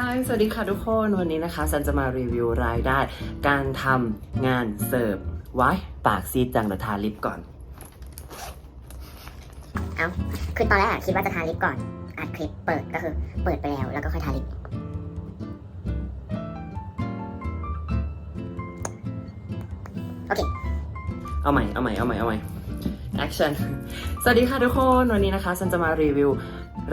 ฮายสวัสดีค่ะทุกคน วันนี้นะคะซันจะมารีวิวรายได้ การทำงานเสิร์ฟไว้ปากซีดจังเดี๋ยวทาลิปก่อน เอาคือตอนแรกอะคิดว่าจะทาลิปก่อน อัดคลิปเปิดก็คือ เปิดไปแล้วแล้วก็ค่อยทาลิป โอเค เอาใหม่ เอาใหม่ เอาใหม่ เอาใหม่ action สวัสดีค่ะทุกคน วันนี้นะคะซันจะมารีวิว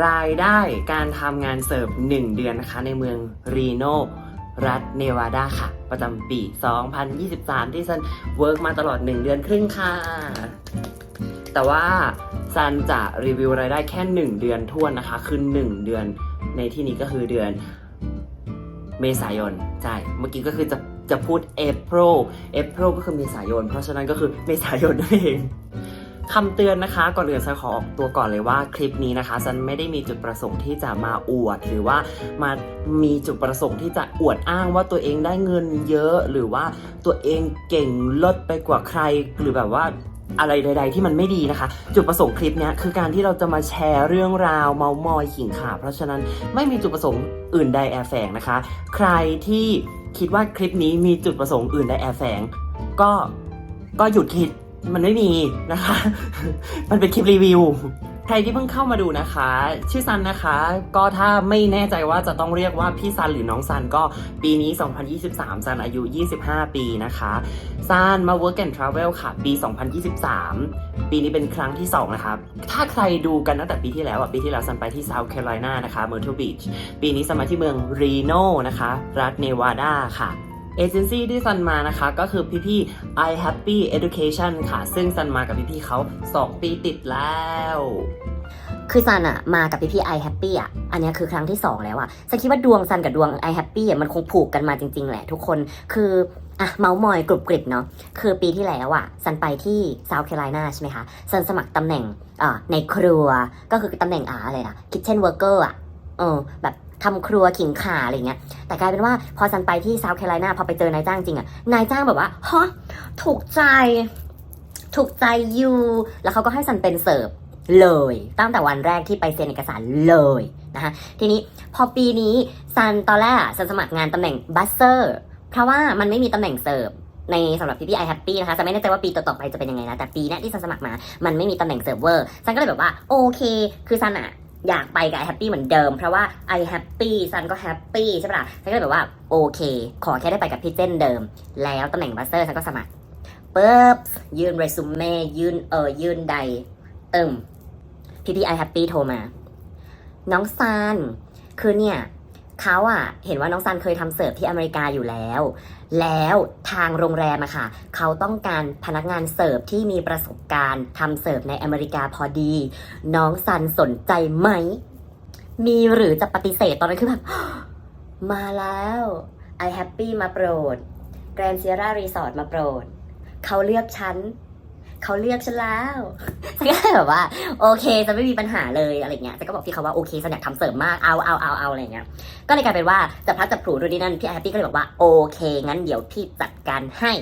รายได้การทำงานเสิร์ฟ 1 เดือนนะคะ ในเมืองรีโนรัฐเนวาดาค่ะ ประจำปี 2023 ที่ซันเวิร์กมาตลอด 1 เดือนครึ่งค่ะ แต่ว่าซันจะรีวิวรายได้แค่ 1 เดือนท้วนนะคะ คือ 1 เดือนในที่นี้ก็คือเดือนเมษายน ใช่ เมื่อกี้ก็คือจะจะพูด April April ก็คือเมษายน เพราะฉะนั้นก็คือเมษายนนั่นเอง คำเตือนนะคะก่อนอื่นซันขอออกตัวก่อนเลยว่าคลิปนี้นะคะซันไม่ได้มีจุดประสงค์ที่จะมาอวด หรือว่ามามีจุดประสงค์ที่จะอวดอ้างว่าตัวเองได้เงินเยอะ หรือว่าตัวเองเก่งเลิศไปกว่าใคร หรือแบบว่าอะไรใด ๆ ที่มันไม่ดีนะคะ จุดประสงค์คลิปนี้คือการที่เราจะมาแชร์เรื่องราวเมามอยขิงข่าเพราะฉะนั้นไม่มีจุดประสงค์อื่นใดแอบแฝงนะคะ ใครที่คิดว่าคลิปนี้มีจุดประสงค์อื่นใดแอบแฝง ก็ก็หยุดคิด มันไม่มีนะคะ มันเป็นคลิปรีวิว ใครที่เพิ่งเข้ามาดูนะคะ ชื่อซันนะคะ ก็ถ้าไม่แน่ใจว่าจะต้องเรียกว่าพี่ซันหรือน้องซันก็ปีนี้ 2023ซันอายุ 25 ปีนะคะซันมา Work and Travel ค่ะ ปี 2023 ปีนี้เป็นครั้งที่ 2 นะครับ ถ้าใครดูกันตั้งแต่ปีที่แล้วอะ ปีที่แล้วซันไปที่ South Carolina นะคะ Myrtle Beach ปีนี้ซันมาที่เมือง Reno นะคะ รัฐเนวาดาค่ะ เอเจนซี่ที่ซันมานะคะ ก็คือพี่ๆ i Happy Education ค่ะ ซึ่งซันมากับพี่ๆเขา 2 ปีติดแล้ว คือซันอะมากับพี่พี่ไอแฮปปี้อะอันเนี้ยคือครั้งที่ 2 แล้วอะซันคิดว่าดวงซันกับดวงไอแฮปปี้อะมันคงผูกกันมาจริง ๆ แหละทุกคนคืออะเมาส์มอยกรุบกริบเนาะคือปีที่แล้วอะซันไปที่เซาท์แคโรไลนาใช่ไหมคะซันสมัครตำแหน่งอ่าในครัวก็คือตำแหน่งอาอะไรนะคิทเช่นเวิร์กเกอร์อะเออแบบ ทำครัวขิงข่าอะไรเงี้ย แต่กลายเป็นว่าพอซันไปที่เซาท์แคโรไลนาพอไปเจอนายจ้างจริงอะนายจ้างแบบว่าฮะถูกใจถูกใจยูแล้วเขาก็ให้ซันเป็นเสิร์ฟเลย ตั้งแต่วันแรกที่ไปเซ็นเอกสารเลยนะคะทีนี้พอปีนี้ซันตอนแรกซันสมัครงานตำแหน่งบัสเซอร์เพราะว่ามันไม่มีตำแหน่งเสิร์ฟในสำหรับพี่พี่ไอแฮปปี้นะคะจะไม่แน่ใจว่าปีต่อๆไปจะเป็นยังไงนะแต่ปีนี้ที่ซันสมัครมา มันไม่มีตำแหน่งเซิร์ฟเวอร์ซันก็เลยแบบว่าโอเค คือซันอะ อยากไปกับไอแฮปปี้เหมือนเดิม เพราะว่าไอแฮปปี้ซันก็แฮปปี้ใช่ปะล่ะซันก็เลยแบบว่าโอเค ขอแค่ได้ไปกับพี่เจนเดิม แล้วตำแหน่งบัสเตอร์ซันก็สมัครปุ๊บยื่นเรซูเม่ยื่นเออยื่นใดเติมพี่พี่ไอแฮปปี้โทรมา น้องซันคือเนี่ย เขาอะเห็นว่าน้องซันเคยทำเสิร์ฟที่อเมริกาอยู่แล้ว แล้วทางโรงแรมอะค่ะ เขาต้องการพนักงานเสิร์ฟที่มีประสบการณ์ทำเสิร์ฟในอเมริกาพอดี น้องซันสนใจไหม มีหรือจะปฏิเสธตอนนั้นคือแบบมาแล้วไอแฮปปี้มาโปรดแกรนเซียร่ารีสอร์ทมาโปรด เขาเลือกฉัน เขาเลือกฉันแล้วฉันก็แบบว่า โอเคจะไม่มีปัญหาเลยอะไรเงี้ยแต่ก็บอกพี่เขาว่าโอเคฉันอยากทำเสริมมากเอาเอาเอาเอาอะไรเงี้ยก็เลยกลายเป็นว่าจับพลัดจับผลูดูนี่นั่นพี่แฮปปี้ก็เลยบอกว่าโอเค งั้นเดี๋ยวพี่จัดการให้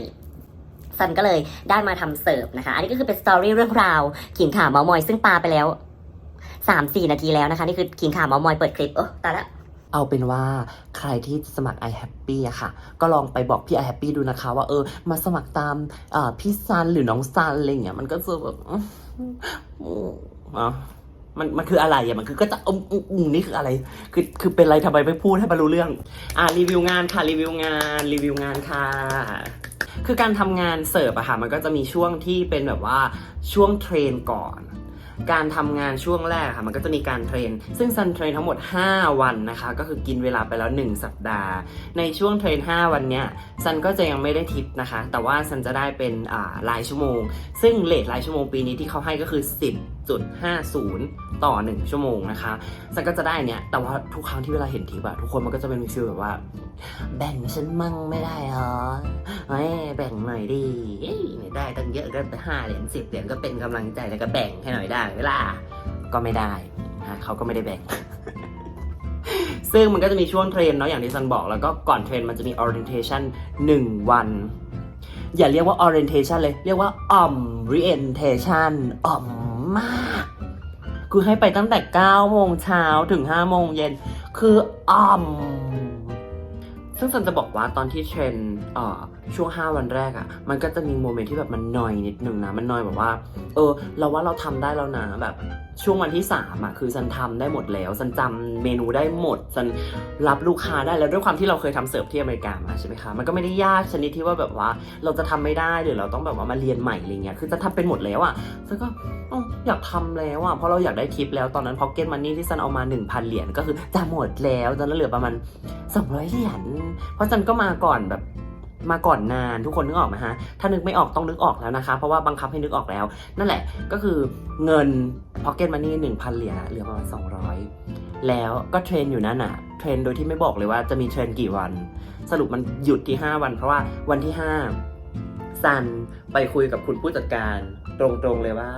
ซันก็เลยได้มาทำเสิร์ฟนะคะ อันนี้ก็คือเป็นสตอรี่เรื่องราวขิงข่าวเมามอย ซึ่งปาไปแล้วสามสี่นาทีแล้วนะคะ นี่คือขิงข่าวเมามอยเปิดคลิป เออตายละ เอาเป็นว่าใครที่สมัคร i Happy อะค่ะ ก็ลองไปบอกพี่ i Happy ดูนะคะ ว่าเออมาสมัครตามอ่าพี่ซันหรือน้องซันอะไรอย่างเงี้ยมันก็จะแบบอะมันมันคืออะไรอะมันคือก็จะอมอืมอืมนี่คืออะไร คือคือเป็นอะไรทำไมไม่พูดให้มันรู้เรื่อง อ่ารีวิวงานค่ะรีวิวงานรีวิวงานค่ะคือการทำงานเสิร์ฟอะค่ะมันก็จะมีช่วงที่เป็นแบบว่าช่วงเทรนก่อน การทำงานช่วงแรกค่ะ มันก็จะมีการเทรน ซึ่งซันเทรนทั้งหมด 5 วันนะคะ ก็คือกินเวลาไปแล้ว 1 สัปดาห์ ในช่วงเทรน 5 วันเนี้ยซันก็จะยังไม่ได้ทิปนะคะ แต่ว่าซันจะได้เป็นรายชั่วโมง ซึ่งเลทรายชั่วโมงปีนี้ที่เขาให้ก็คือ 0.50 ต่อ 1 ชั่วโมงนะคะซันก็จะได้เนี่ย แต่ว่าทุกครั้งที่เวลาเห็นทิปอะทุกคนมันก็จะเป็นฟีลแบบว่า แบ่งฉันมั่งไม่ได้เหรอเฮ้แบ่งหน่อยดิไม่ได้ตั้งเยอะก็ห้าเหรียญสิบเหรียญก็เป็นกำลังใจแล้วก็แบ่งให้หน่อยได้เวลาก็ไม่ได้ฮะเขาก็ไม่ได้แบ่งซึ่งมันก็จะมีช่วงเทรนเนาะอย่างที่ซันบอกแล้วก็ก่อนเทรนมันจะมี orientation 1 วัน อย่าเรียกว่า orientation เลย เรียกว่า orientation อ่อม มาก คือให้ไปตั้งแต่9โมงเช้าถึง5โมงเย็น คืออ่อมซึ่งสันจะบอกว่าตอนที่เทรนเอ่อ ช่วง 5 วันแรกอะ่ะ มันก็จะมีโมเมนต์ที่แบบมันนอยนิดหนึ่งนะ มันนอยแบบว่า เออ เราว่าเราทำได้แล้วนะ แบบช่วงวันที่ 3อะ่ะ คือซันทำได้หมดแล้วซันจำเมนูได้หมดซันรับลูกค้าได้แล้วด้วยความที่เราเคยทำเสิร์ฟที่อเมริกามาใช่ไหมคะ มันก็ไม่ได้ยากชนิดที่ว่าแบบว่าเราจะทำไม่ได้หรือเราต้องแบบว่ามาเรียนใหม่อะไรเงี้ย คือจะทำเป็นหมดแล้วอะ่ะซันก็ออยากทำแล้วอะ เพราะเราอยากได้ทิปแล้ว ตอนนั้นพ็อกเก็ตมันนี่ที่ซันเอามา 1,000 เหรียญก็คือจะหมดแล้วตอนนั้นเหลือประมาณ200เหรียญ เพราะซันก็มาก่อนแบบ มาก่อนนานทุกคนนึกออกไหมฮะ ถ้านึกไม่ออกต้องนึกออกแล้วนะคะ เพราะว่าบังคับให้นึกออกแล้ว นั่นแหละก็คือเงินพ็อกเก็ตมันนี่1,000เหรียญเหลือประมาณ200แล้วก็เทรนอยู่นั่นอะเทรนโดยที่ไม่บอกเลยว่าจะมีเทรนกี่วัน สรุปมันหยุดที่ 5 วัน เพราะว่าวันที่ 5 ซันไปคุยกับคุณผู้จัดการ ตรงๆเลยว่า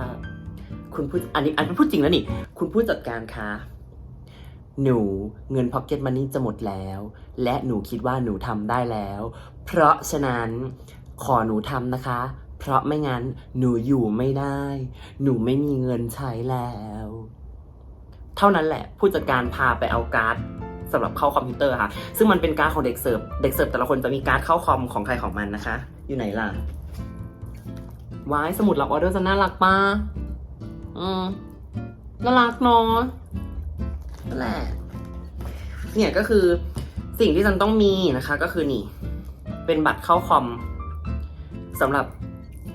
คุณผู้อันนี้อันนี้พูดจริงแล้วนี่ คุณผู้จัดการคะ หนูเงินพ็อกเก็ตมันนี่จะหมดแล้ว และหนูคิดว่าหนูทำได้แล้ว เพราะฉะนั้นขอหนูทำนะคะ เพราะไม่งั้นหนูอยู่ไม่ได้ หนูไม่มีเงินใช้แล้ว เท่านั้นแหละผู้จัดการพาไปเอาการ์ดสำหรับเข้าคอมพิวเตอร์ค่ะ ซึ่งมันเป็นการ์ดของเด็กเสิร์ฟ เด็กเสิร์ฟแต่ละคนจะมีการ์ดเข้าคอมของใครของมันนะคะ อยู่ไหนล่ะวายสมุดรับออเดอร์จะน่ารักปะอืมน่ารักเนาะ นั่นแหละเนี่ยก็คือสิ่งที่ฉันต้องมีนะคะก็คือนี่ เป็นบัตรเข้าคอมสำหรับ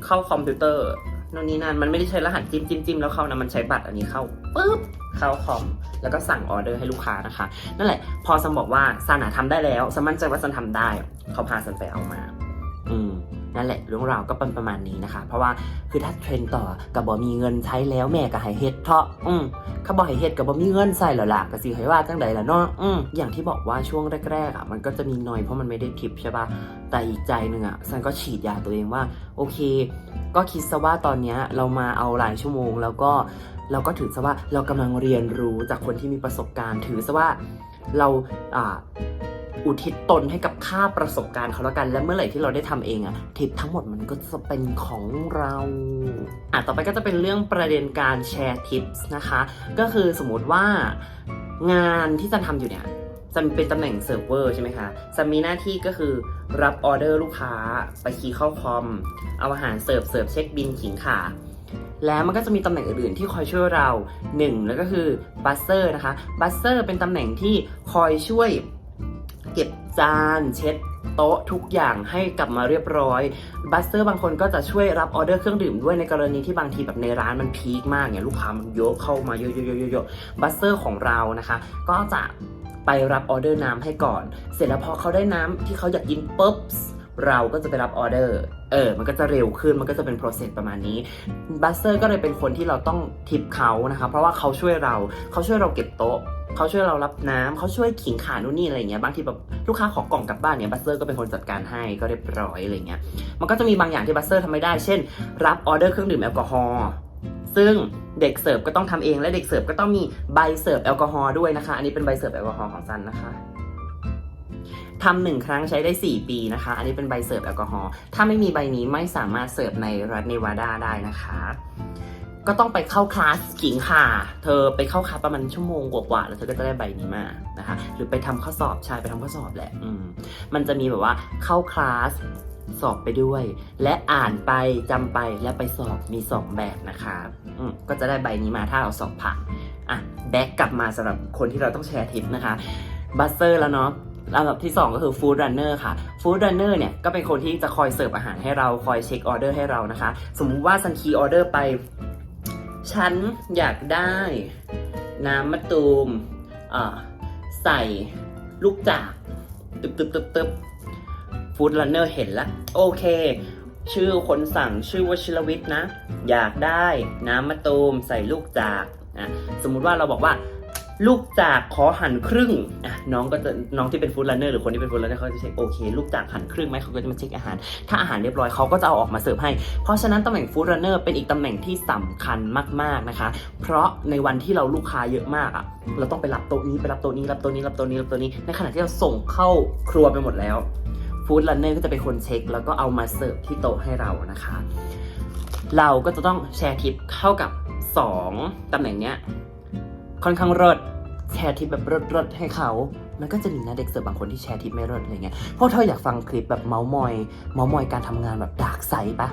เข้าคอมพิวเตอร์นู่นนี่นั่นมันไม่ได้ใช้รหัสจิ้มจิ้มจิ้มแล้วเข้านะมันใช้บัตรอันนี้เข้าปุ๊บเข้าคอม แล้วก็สั่งออเดอร์ให้ลูกค้านะคะ นั่นแหละ พอซันบอกว่าซันอะทำได้แล้วซันมั่นใจว่าซันทำได้ เขาพาซันไปเอามา อืม นั่นแหละเรื่องราวก็เป็นประมาณนี้นะคะ เพราะว่าคือถ้าเทรนต่อกับบอมีเงินใช้แล้วแม่ก็ให้เฮ็ดเถาะอืมเขาบอกให้เฮ็ดกับบอมีเงินใส่แล้วล่ะก็สิให้ว่าจังใดล่ะเนาะอืมอย่างที่บอกว่าช่วงแรกๆอะมันก็จะมีน้อยเพราะมันไม่ได้ทิปใช่ปะแต่อีกใจหนึ่งอะซันก็ฉีดยาตัวเองว่าโอเค ก็คิดซะว่าตอนเนี้ยเรามาเอาหลายชั่วโมง แล้วก็เราก็ถือซะว่าเรากำลังเรียนรู้จากคนที่มีประสบการณ์ ถือซะว่าเราอ่า อุทิศตนให้กับค่าประสบการณ์เขาแล้วกัน และเมื่อไหร่ที่เราได้ทำเองอะทิปทั้งหมดมันก็จะเป็นของเราอะต่อไปก็จะเป็นเรื่องประเด็นการแชร์ทิปส์นะคะ ก็คือสมมติว่างานที่จะทำอยู่เนี่ยจะเป็นตำแหน่งเซิร์ฟเวอร์ใช่ไหมคะจะมีหน้าที่ก็คือรับออเดอร์ลูกค้า ไปคีย์เข้าคอม เอาอาหารเสิร์ฟเสิร์ฟเช็คบินขิงขาแล้วมันก็จะมีตำแหน่งอื่นๆที่คอยช่วยเราหนึ่งแล้วก็คือบัสเซอร์นะคะ บัสเซอร์เป็นตำแหน่งที่คอยช่วย จานเช็ดโต๊ะทุกอย่างให้กลับมาเรียบร้อยบัสเซอร์บางคนก็จะช่วยรับออเดอร์เครื่องดื่มด้วยในกรณีที่บางทีแบบในร้านมันพีคมากเนี่ยลูกค้ามันเยอะเข้ามาเยอะๆๆๆๆบัสเซอร์ของเรานะคะ ก็จะไปรับออเดอร์น้ำให้ก่อน เสร็จแล้วพอเขาได้น้ำที่เขาอยากกินปุ๊บ เราก็จะไปรับออเดอร์ เออ มันก็จะเร็วขึ้น มันก็จะเป็นโปรเซสประมาณนี้ บัสเซอร์ก็เลยเป็นคนที่เราต้องทิปเขานะคะ เพราะว่าเขาช่วยเรา เขาช่วยเราเก็บโต๊ะ เขาช่วยเรารับน้ำเขาช่วยขิงขานู่นนี่อะไรเงี้ย บางทีแบบลูกค้าขอกล่องกลับบ้านเนี่ย บัสเซอร์ก็เป็นคนจัดการให้ก็เรียบร้อยอะไรเงี้ย มันก็จะมีบางอย่างที่บัสเซอร์ทำไม่ได้ เช่น รับออเดอร์เครื่องดื่มแอลกอฮอล์ ซึ่งเด็กเสิร์ฟก็ต้องทำเอง และเด็กเสิร์ฟก็ต้องมีใบเสิร์ฟแอลกอฮอล์ด้วยนะคะ อันนี้เป็นใบเสิร์ฟแอลกอฮอล์ของซันนะคะ ทำหนึ่งครั้งใช้ได้ 4 ปีนะคะ อันนี้เป็นใบเสิร์ฟแอลกอฮอล์ถ้าไม่มีใบนี้ไม่สามารถเสิร์ฟในรัฐเนวาดาได้นะคะ ก็ต้องไปเข้าคลาสขิงค่ะ เธอไปเข้าคลาสประมาณชั่วโมงกว่าๆแล้วเธอก็จะได้ใบนี้มานะคะ หรือไปทำข้อสอบใช่ไปทำข้อสอบแหละอืมมันจะมีแบบว่าเข้าคลาสสอบไปด้วย และอ่านไปจำไปและไปสอบมีสองแบบนะคะอืมก็จะได้ใบนี้มาถ้าเราสอบผ่านอะแบ็กกลับมาสำหรับคนที่เราต้องแชร์ทิปนะคะบัสเซอร์แล้วเนาะ ลำดับที่ 2 ก็คือฟู้ดรันเนอร์ค่ะฟู้ดรันเนอร์เนี่ยก็เป็นคนที่จะคอยเสิร์ฟอาหารให้เราคอยเช็คออเดอร์ให้เรานะคะ สมมุติว่าซันคีออเดอร์ไป ฉันอยากได้น้ำมะตูมอ่าใส่ลูกจากตึบตึบตึบตึบฟู้ดรันเนอร์เห็นละโอเค ชื่อคนสั่งชื่อวชิรวิทย์นะ อยากได้น้ำมะตูมใส่ลูกจากอะสมมุติว่าเราบอกว่า ลูกจากขอหันครึ่งอะน้องก็จะน้องที่เป็นฟู้ดรันเนอร์หรือคนที่เป็นฟู้ดรันเนอร์เขาจะเช็คโอเคลูกจากหันครึ่งไหมเขาก็จะมาเช็คอาหาร ถ้าอาหารเรียบร้อยเขาก็จะเอาออกมาเสิร์ฟให้ เพราะฉะนั้นตำแหน่งฟู้ดรันเนอร์เป็นอีกตำแหน่งที่สำคัญมากๆนะคะ เพราะในวันที่เราลูกค้าเยอะมากอะเราต้องไปรับโต๊ะนี้ไปรับโต๊ะนี้รับโต๊ะนี้รับโต๊ะนี้รับโต๊ะนี้ในขณะที่เราส่งเข้าครัวไปหมดแล้วฟู้ดรันเนอร์ก็จะเป็นคนเช็ค แล้วก็เอามาเสิร์ฟที่โต๊ะให้เรานะคะ เราก็จะต้องแชร์ทิปเข้ากับ 2ตำแหน่งเนี้ย ค่อนข้างเลิศแชร์ทิปแบบรดๆให้เขา มันก็จะมีนะเด็กเสิร์ฟบางคนที่แชร์ทิปไม่รดอะไรเงี้ยพวกเธออยากฟังคลิปแบบเมาส์มอย เมาส์มอยการทำงานแบบดาร์กไซด์ปะ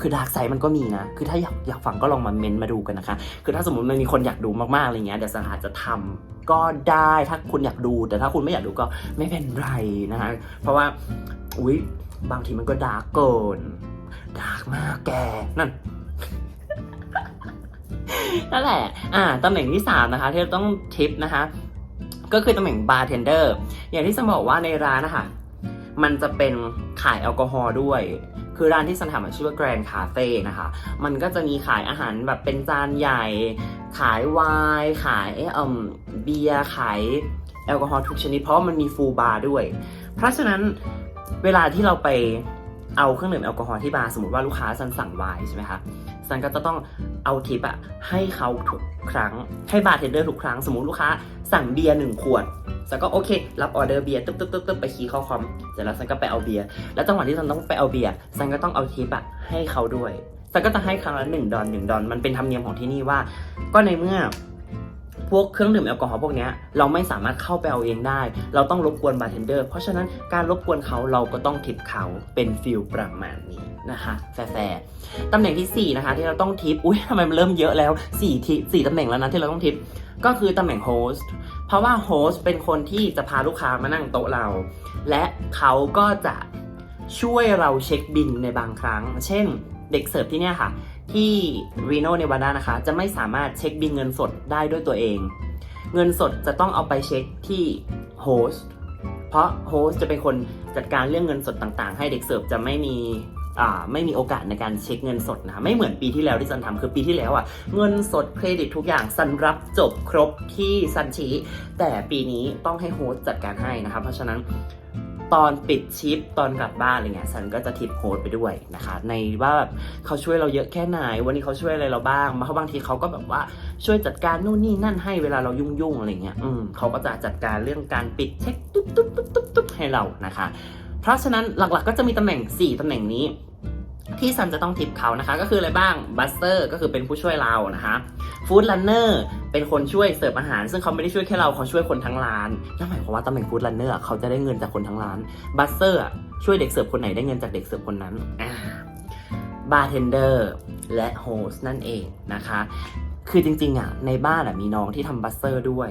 คือดาร์กไซด์มันก็มีนะ คือถ้าอยากอยากฟังก็ลองมาเมนต์มาดูกันนะคะ คือถ้าสมมติมันมีคนอยากดูมากๆอะไรเงี้ยเดี๋ยวสันอาจจะทำก็ได้ ถ้าคุณอยากดู แต่ถ้าคุณไม่อยากดูก็ไม่เป็นไรนะคะเพราะว่า อุ๊ย บางทีมันก็ดาร์กเกิน ดาร์กมากแก นั่น นั่นแหละ อ่าตำแหน่งที่ 3 นะคะที่เราต้องทิปนะคะ ก็คือตำแหน่งบาร์เทนเดอร์ อย่างที่สมบอกว่าในร้านนะคะมันจะเป็นขายแอลกอฮอล์ด้วย คือร้านที่สันทำชื่อว่าแกรนด์คาเฟ่นะคะ มันก็จะมีขายอาหารแบบเป็นจานใหญ่ ขายไวน์ ขายเอ่มเบียร์ ขายแอลกอฮอล์ทุกชนิด เพราะมันมีฟูลบาร์ด้วย เพราะฉะนั้นเวลาที่เราไป เอาเครื่องดื่มแอลกอฮอล์ที่บาร์สมมติว่าลูกค้าสันสั่งไวน์ใช่ไหมคะซันก็จะต้องเอาทิปอะให้เขาทุกครั้งให้บาร์เทนเดอร์ทุกครั้ง สมมติลูกค้าสั่งเบียร์หนึ่งขวดซันก็โอเค รับออเดอร์เบียร์ตึ๊บตึ๊บตึ๊บตึ๊บไปคีย์เข้าคอมเสร็จแล้วซันก็ไปเอาเบียร์แล้วจังหวะที่ซันต้องไปเอาเบียร์ซันก็ต้องเอาทิปอะให้เขาด้วยซันก็จะให้ครั้งละหนึ่งดอลหนึ่งดอลมันเป็นธรรมเนียมของที่นี่ว่า ก็ในเมื่อ พวกเครื่องดื่มแอลกอฮอล์พวกนี้เราไม่สามารถเข้าไปเอาเองได้ เราต้องรบกวนบาร์เทนเดอร์เพราะฉะนั้นการรบกวนเขาเราก็ต้องทิปเขาเป็นฟิลประมาณนี้นะคะแฟร์ตำแหน่งที่ 4 นะคะ ที่เราต้องทิปอุ้ยทำไมมันเริ่มเยอะแล้ว4ทิสี่ตำแหน่งแล้วนะที่เราต้องทิปก็คือตำแหน่งโฮสต์เพราะว่าโฮสต์เป็นคนที่จะพาลูกค้ามานั่งโต๊ะเรา และเขาก็จะช่วยเราเช็คบินในบางครั้ง เช่น เด็กเสิร์ฟที่เนี่ยค่ะ ที่รีโนเนวาดานะคะ จะไม่สามารถเช็คบินเงินสดได้ด้วยตัวเอง เงินสดจะต้องเอาไปเช็คที่โฮสต์เพราะโฮสต์จะเป็นคนจัดการเรื่องเงินสดต่างๆ ให้เด็กเสิร์ฟจะไม่มีอ่าไม่มีโอกาสในการเช็คเงินสดนะไม่เหมือนปีที่แล้วที่ซันทำคือปีที่แล้วอะเงินสดเครดิตทุกอย่างซันรับจบครบที่ซันชี้แต่ปีนี้ต้องให้โฮสต์จัดการให้นะคะเพราะฉะนั้น ตอนปิดชิปตอนกลับบ้านอะไรเงี้ยซันก็จะทิปโฮสไปด้วยนะคะ ในว่าแบบเขาช่วยเราเยอะแค่ไหน วันนี้เขาช่วยอะไรเราบ้างเพราะบางทีเขาก็แบบว่าช่วยจัดการนู่นนี่นั่นให้เวลาเรายุ่งๆอะไรเงี้ยอืมเขาก็จะจัดการเรื่องการปิดเช็คตุ๊บตุ๊บตุ๊บตุ๊บตุ๊บให้เรานะคะ เพราะฉะนั้นหลักๆก็จะมีตำแหน่ง 4ตำแหน่งนี้ ที่ซันจะต้องทิปเขานะคะ ก็คืออะไรบ้างบัสเตอร์ก็คือเป็นผู้ช่วยเรานะคะฟู้ด r ันเนอร์เป็นคนช่วยเสิร์ฟอาหาร ซึ่งเขาไม่ได้ช่วยแค่เราเขาช่วยคนทั้งร้านนั่นหมายความว่าตำแหน่งฟู้ด r ันเนอร์เขาจะได้เงินจากคนทั้งร้านบัสเตอร์ช่วยเด็กเสิร์ฟคนไหนได้เงินจากเด็กเสิร์ฟคนนั้นบาร์เทนเดอร์และโฮสนั่นเองนะคะ คือจริงๆอะในบ้านอะมีน้องที่ทำบัสเตอร์ด้วย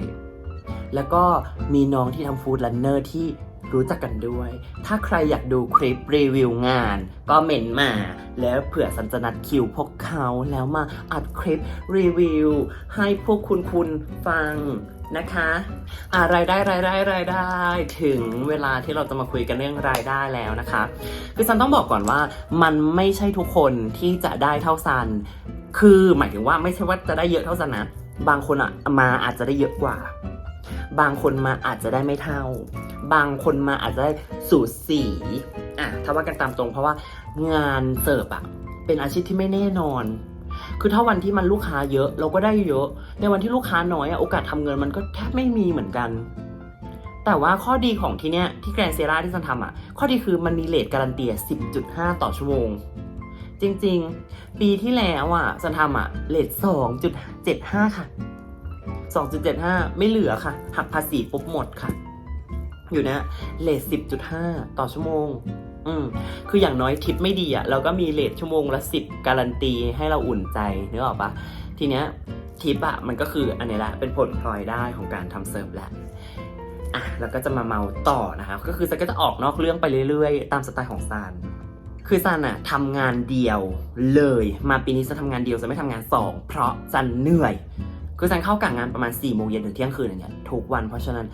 แล้วก็มีน้องที่ทำฟู้ด r ันเนอร์ที่ รู้จักกันด้วย ถ้าใครอยากดูคลิปรีวิวงาน ก็เมนมา แล้วเผื่อสันจะนัดคิวพวกเขาแล้วมาอัดคลิปรีวิว ให้พวกคุณคุณฟังนะคะอ่ารายได้รายได้รายได้ ถึงเวลาที่เราจะมาคุยกันเรื่องรายได้แล้วนะคะ คือซันต้องบอกก่อนว่ามันไม่ใช่ทุกคนที่จะได้เท่าซัน คือหมายถึงว่าไม่ใช่ว่าจะได้เยอะเท่าซันนะ บางคนอะมาอาจจะได้เยอะกว่า บางคนมาอาจจะได้ไม่เท่า บางคนมาอาจจะได้สูสีอะถ้าว่ากันตามตรงเพราะว่างานเสิร์ฟอะเป็นอาชีพที่ไม่แน่นอน คือถ้าวันที่มันลูกค้าเยอะ เราก็ได้เยอะ ในวันที่ลูกค้าน้อยอะโอกาสทำเงินมันก็แทบไม่มีเหมือนกัน แต่ว่าข้อดีของที่เนี้ยที่แกรนเซราที่ซันทำอะข้อดีคือมันมีเลทการันตี10.5 ต่อชั่วโมงจริงๆ ปีที่แล้วอะซันทำอะเลท2.75ค่ะ 2.75 ไม่เหลือค่ะ หักภาษีปุ๊บหมดค่ะ อยู่นะเลท10.5 ต่อชั่วโมง อืมคืออย่างน้อยทิปไม่ดีอะ่ะเราก็มีเลทชั่วโมงละ 10 การันตีให้เราอุ่นใจนึกออกปะทีเนี้ยทิปอะ่ะมันก็คืออันนี้แหละเป็นผลพลอยได้ของการทำเซิร์ฟแหละอะแล้วก็จะมาเมาต่อนะคะก็คือซันก็จะออกนอกเรื่องไปเรื่อยๆ ตามสไตล์ของซันคือซันอะทำงานเดียวเลย มาปีนี้จะทำงานเดียวจะไม่ทำงานสองเพราะซันเหนื่อย คือซันเข้ากะงานประมาณ4ี่โมงเย็นถึงเที่ยงคืนอย่างเงี้ยทุกวัน เพราะฉะนั้น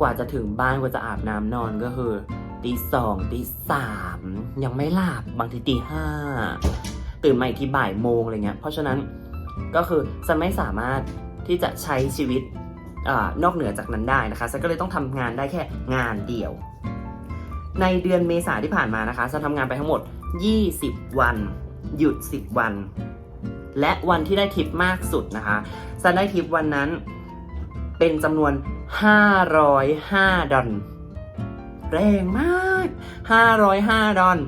กว่าจะถึงบ้านกว่าจะอาบน้ำนอนก็คือตีสองตีสามยังไม่หลับบางทีตีห้าตื่นมาอีกทีบ่ายโมงอะไรเงี้ยเพราะฉะนั้นก็คือซันไม่สามารถที่จะใช้ชีวิตอนอกเหนือจากนั้นได้นะคะซันก็เลยต้องทำงานได้แค่งานเดียว ในเดือนเมษาที่ผ่านมานะคะซันทำงานไปทั้งหมด 20 วัน หยุด 10 วัน และวันที่ได้ทิปมากสุดนะคะซันได้ทิปวันนั้นเป็นจำนวน 505 ดอลแรงมาก 505 ดอล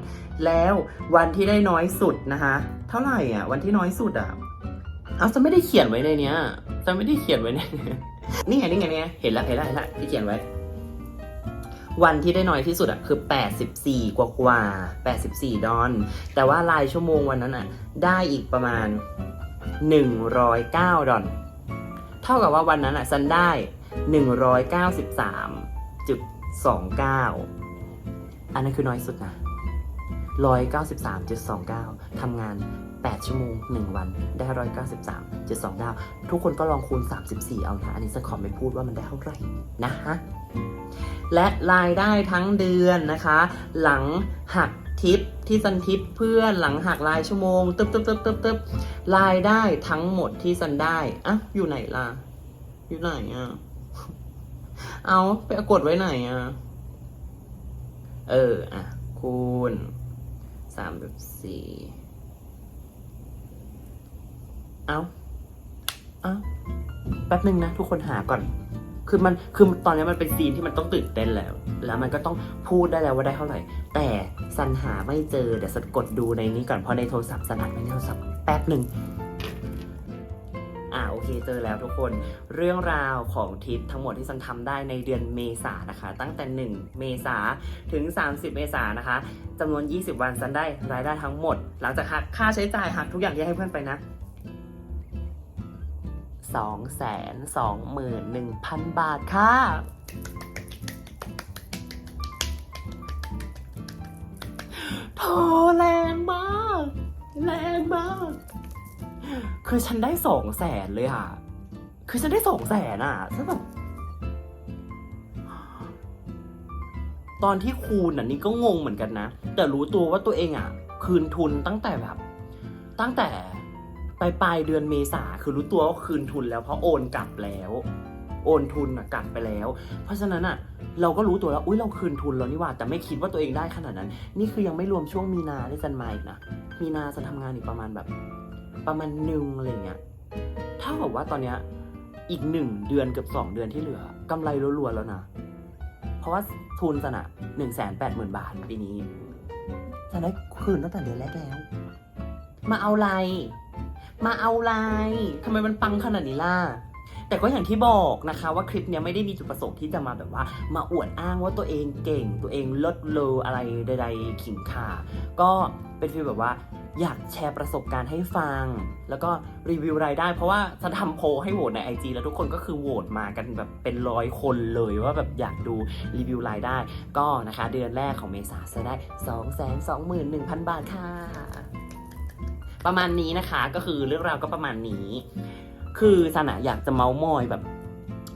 แล้ววันที่ได้น้อยสุดนะคะ เท่าไหร่อะ วันที่น้อยสุดอะ เอาจะไม่ได้เขียนไว้ในเนี้ยจะไม่ได้เขียนไว้ในนี้ยนี่ไงนี่ไงนี่ไงเห็นแล้วเห็นแล้วเห็นแล้วที่เขียนไว้ วันที่ได้น้อยที่สุดอะคือ 84 กว่ากว่า 84 ดอลแต่ว่ารายชั่วโมงวันนั้นอะได้อีกประมาณ 109 ดอลเท่ากับว่าวันนั้นอะซันได้ 193.29 อันนั้นคือน้อยสุดนะ 193.29 ทำงาน 8 ชั่วโมง 1 วันได้ 193.29 ทุกคนก็ลองคูณ 34 เอานะ อันนี้ฉันขอไม่พูดว่ามันได้เท่าไหร่นะฮะ และรายได้ทั้งเดือนนะคะ หลังหักทิปที่ซันทิปเพื่อนหลังหักรายชั่วโมงตึ๊บตึ๊บตึ๊บตึ๊บตึ๊บรายได้ทั้งหมดที่ซันได้อะอยู่ไหนล่ะ อยู่ไหนอะเอาไปอากดไว้ไหนอะ เอออะคูณสามแบบสี่เอาเอาแป๊บหนึ่งนะ ทุกคนหาก่อน คือมันคือตอนนี้มันเป็นซีนที่มันต้องตื่นเต้นแล้ว แล้วมันก็ต้องพูดได้แล้วว่าได้เท่าไหร่ แต่สันหาไม่เจอเดี๋ยวสันกดดูในนี้ก่อนเพราะในโทรศัพท์สันอัดไว้ในโทรศัพท์แป๊บหนึ่งอ่าโอเคเจอแล้วทุกคนเรื่องราวของทริปทั้งหมดที่ซันทำได้ในเดือนเมษานะคะ ตั้งแต่ 1 เมษาถึง 30 เมษานะคะจำนวน 20 วันซันได้รายได้ทั้งหมด หลังจากหักค่าใช้จ่ายหักทุกอย่างที่ให้เพื่อนไปนะ 2 2 1 0 0 0 บาทค่ะโถแรงมาก แรงมาก คือฉันได้สองแสนเลยค่ะ คือฉันได้สองแสนอะฉันแบบตอนที่คูณอะนี่ก็งงเหมือนกันนะ แต่รู้ตัวว่าตัวเองอะ คืนทุนตั้งแต่แบบ ตั้งแต่ ปลายปลายเดือนเมษาคือรู้ตัวว่าคืนทุนแล้วเพราะโอนกลับแล้ว โอนทุนอะกลับไปแล้ว เพราะฉะนั้นอะเราก็รู้ตัวแล้วอุ้ยเราคืนทุนแล้วนี่ว่า แต่ไม่คิดว่าตัวเองได้ขนาดนั้น นี่คือยังไม่รวมช่วงมีนาที่จันมาอีกนะมีนาจะทำงานอีกประมาณแบบ ประมาณหนึ่งอะไรเงี้ยเท่ากับว่าตอนเนี้ยอีกหนึ่งเดือนเกือบสองเดือนที่เหลือกำไรล้วนๆแล้วนะเพราะว่าทุนสนะหนึ่งแสนแปดหมื่นบาทปีนี้จะได้คืนตั้งแต่เดือนแรกแล้วมาเอาอะไร มาเอาไรทำไมมันปังขนาดนี้ล่ะแต่ก็อย่างที่บอกนะคะว่าคลิปนี้ไม่ได้มีจุดประสงค์ที่จะมาแบบว่า มาอวดอ้างว่าตัวเองเก่ง ตัวเองเลิศเลออะไรใด ๆ ขิงขา ก็เป็นฟีลแบบว่าอยากแชร์ประสบการณ์ให้ฟัง แล้วก็รีวิวรายได้ เพราะว่าจะทำโพลให้โหวตใน IG แล้วทุกคนก็คือโหวตมากันแบบเป็นร้อยคนเลยว่าแบบอยากดูรีวิวรายได้ ก็นะคะเดือนแรกของเมษาจะได้ 2 2 1 0 0 0 บาทค่ะ ประมาณนี้นะคะ ก็คือเรื่องราวก็ประมาณนี้ คือสนะอยากจะเมาส์มอยแบบ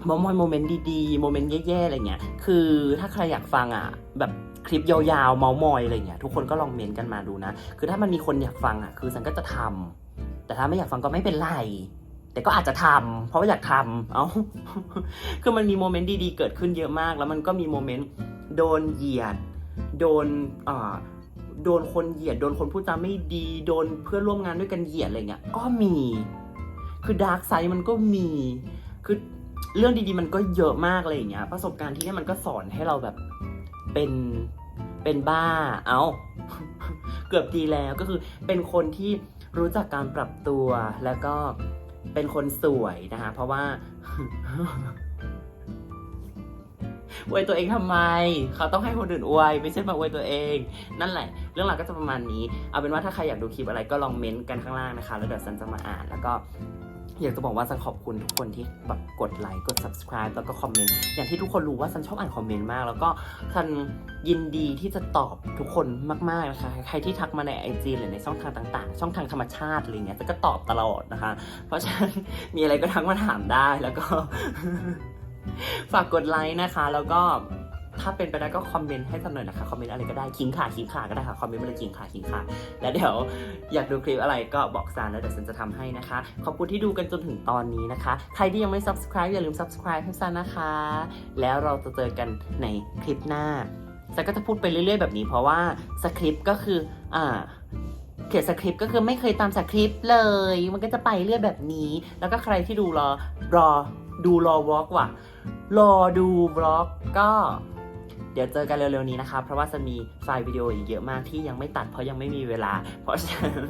เมาส์มอยโมเมนต์ดีๆโมเมนต์แย่ๆอะไรเงี้ยคือถ้าใครอยากฟังอะแบบคลิปยาวๆเมาส์มอยอะไรเงี้ยทุกคนก็ลองเมนต์กันมาดูนะ คือถ้ามันมีคนอยากฟังอะคือสันก็จะทำแต่ถ้าไม่อยากฟังก็ไม่เป็นไรแต่ก็อาจจะทำเพราะว่าอยากทำเอ้าคือมันมีโมเมนต์ดีๆ เกิดขึ้นเยอะมาก แล้วมันก็มีโมเมนต์โดนเหยียด โดนอ่า โดนคนเหยียด โดนคนพูดจาไม่ดี โดนเพื่อนร่วมงานด้วยกันเหยียดอะไรเงี้ย ก็มี คือดาร์กไซด์มันก็มี คือเรื่องดีๆมันก็เยอะมากอะไรอย่างเงี้ย ประสบการณ์ที่นี่มันก็สอนให้เราแบบเป็นเป็นบ้า เอาเกือบดีแล้วก็คือเป็นคนที่รู้จักการปรับตัวแล้วก็เป็นคนสวยนะคะเพราะว่าอวยตัวเองทำไม เขาต้องให้คนอื่นอวยไม่ใช่มาอวยตัวเอง นั่นแหละเรื่องราวก็จะประมาณนี้ เอาเป็นว่าถ้าใครอยากดูคลิปอะไรก็ลองเม้นต์กันข้างล่างนะคะ แล้วเดี๋ยวซันจะมาอ่านแล้วก็อยากจะบอกว่าซันขอบคุณทุกคนที่แบบกดไลค์กด subscribe แล้วก็คอมเมนต์อย่างที่ทุกคนรู้ว่าซันชอบอ่านคอมเมนต์มาก แล้วก็ซันยินดีที่จะตอบทุกคนมากๆนะคะใครที่ทักมาใน IG หรือในช่องทางต่าง ๆ ช่องทางธรรมชาติอะไรเงี้ยซันก็ตอบตลอดนะคะ เพราะฉะนั้นมีอะไรก็ทักมาถามได้แล้วก็ฝากกดไลค์นะคะ แล้วก็ ถ้าเป็นไปได้ก็คอมเมนต์ให้สักหน่อยนะคะ คอมเมนต์อะไรก็ได้คิงขาคิงขาก็ได้ค่ะ คอมเมนต์มาเลยคิงขาคิงขาแล้วเดี๋ยวอยากดูคลิปอะไรก็บอกซานแล้วเดี๋ยวซันจะทำให้นะคะ ขอบคุณที่ดูกันจนถึงตอนนี้นะคะ ใครที่ยังไม่ subscribe อย่าลืม subscribe ให้ซันนะคะ แล้วเราจะเจอกันในคลิปหน้าซันก็จะพูดไปเรื่อย ๆ แบบนี้ เพราะว่าสคริปต์ก็คืออ่าเขียนสคริปต์ก็คือไม่เคยตามสคริปต์เลย มันก็จะไปเรื่อยแบบนี้ แล้วก็ใครที่ดูรอรอดูรอวอล์กว่ะ รอดูบล็อกก็ เดี๋ยวเจอกันเร็วๆนี้นะคะ เพราะว่าจะมีไฟล์วิดีโออีกเยอะมากที่ยังไม่ตัดเพราะยังไม่มีเวลา เพราะฉะนั้น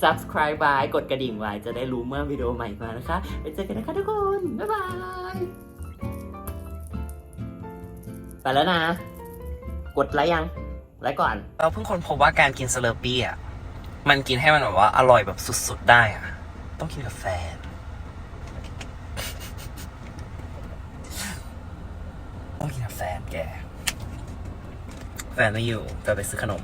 subscribe ไว้กดกระดิ่งไว้จะได้รู้เมื่อวิดีโอใหม่มานะคะไปเจอกันนะคะทุกคน บ๊ายบาย ไปแล้วนะ กดไลค์ยังไลค์ก่อน เราเพิ่งค้นพบว่าการกินสเลอร์ปี้อะ มันกินให้มันแบบว่าอร่อยแบบสุดๆได้อะ ต้องกินกับแฟน ต้องกินกับ แฟนแก แฟนไม่อยู่แฟนไปซื้อขนม